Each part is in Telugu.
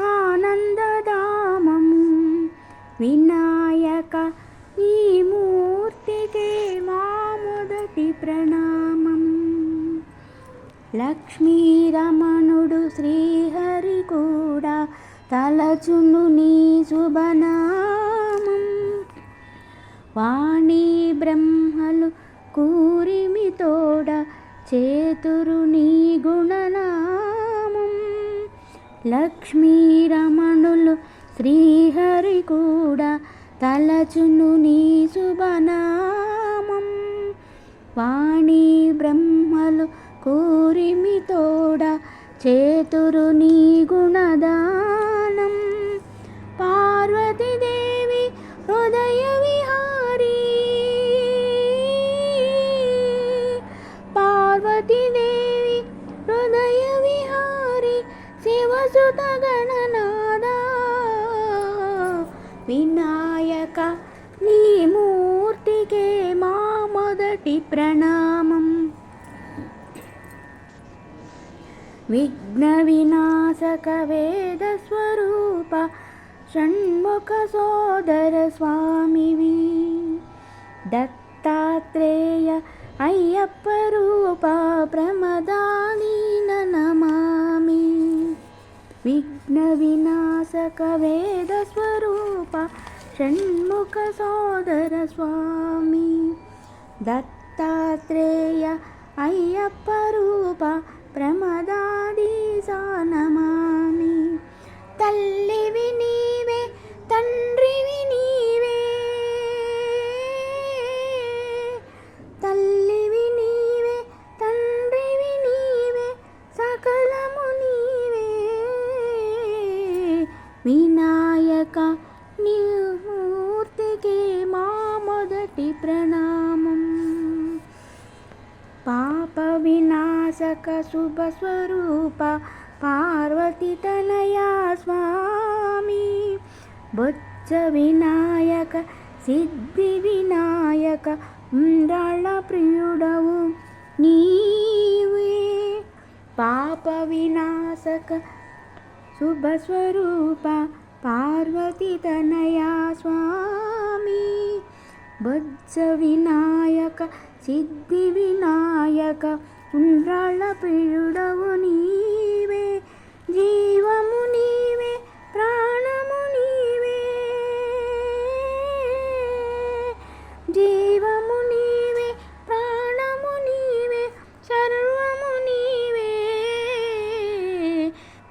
ఆనందధామం వినాయక ఈ మూర్తికే మా మొదటి ప్రణామం. లక్ష్మీరమణుడు శ్రీహరి కూడా తలచును నీ శుభనామం. వాణి బ్రహ్మలు కూరిమి తోడ చేతురు నీ గుణ లక్ష్మీరమణులు శ్రీహరి కూడా తలచును నీ శుభనామం. వాణి బ్రహ్మలు కూరిమితోడ చేతురు నీ గుణదా सुतगणनादा विनायक नी मूर्तिके मा मदति प्रणामम् विघ्नविनाशकवेदस्वरूप षण्मुखसोदरस्वामिवि दत्तात्रेय अय्यप्परूप प्रमदानीन नमः విఘ్న వినాశక వేద స్వరూప షణ్ముఖ సోదర స్వామి. దత్తాత్రేయ అయ్యప్ప రూప ప్రమదాదీసా నమామి. తల్లి వినాయక నీ మూర్తికి మా మొదటి ప్రణామం. పాప వినాశక శుభ స్వరూప పార్వతి తనయా స్వామి. బొచ్చ వినాయక సిద్ధి వినాయక ఉండ్రాళ్ళ ప్రియుడవు నీవే. పాప వినాశక శుభ స్వరూప పార్వతి తనయా స్వామి బొజ్జ వినాయక సిద్ధి వినాయక ఉండ్రాళ్ళ ప్రియుడవు నీ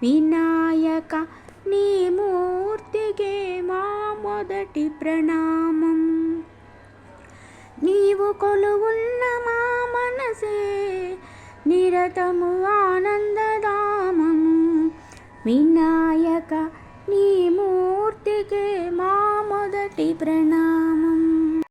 వినాయక నీ మూర్తికే మా మొదటి ప్రణామం నీవు కొలువున్న మా మనసే నిరతము ఆనందధామము వినాయక నీ మూర్తికే మా మొదటి ప్రణామం